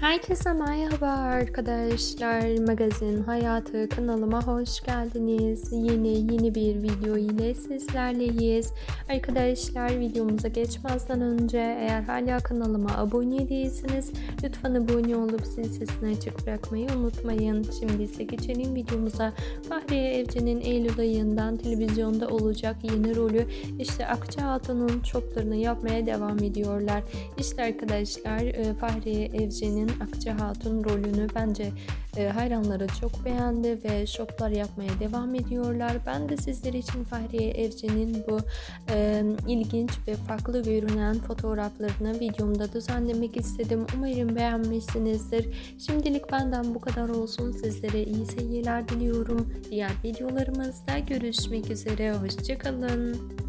Herkese merhaba arkadaşlar. Magazin Hayatı kanalıma hoş geldiniz. Yeni yeni bir video ile sizlerleyiz. Arkadaşlar videomuza geçmezden önce eğer hala kanalıma abone değilseniz lütfen abone olup zil sesini açık bırakmayı unutmayın. Şimdi ise geçelim videomuza. Fahriye Evcen'in Eylül ayından televizyonda olacak yeni rolü işte Akça Hatun'un çoklarını yapmaya devam ediyorlar. İşte arkadaşlar e, Fahriye Evcen'in Akça Hatun rolünü bence e, hayranları çok beğendi ve şoklar yapmaya devam ediyorlar. Ben de sizler için Fahriye Evcen'in bu e, ilginç ve farklı görünen fotoğraflarını videomda düzenlemek istedim. Umarım beğenmişsinizdir. Şimdilik benden bu kadar olsun. Sizlere iyi seyirler diliyorum. Diğer videolarımızda görüşmek üzere. Hoşçakalın.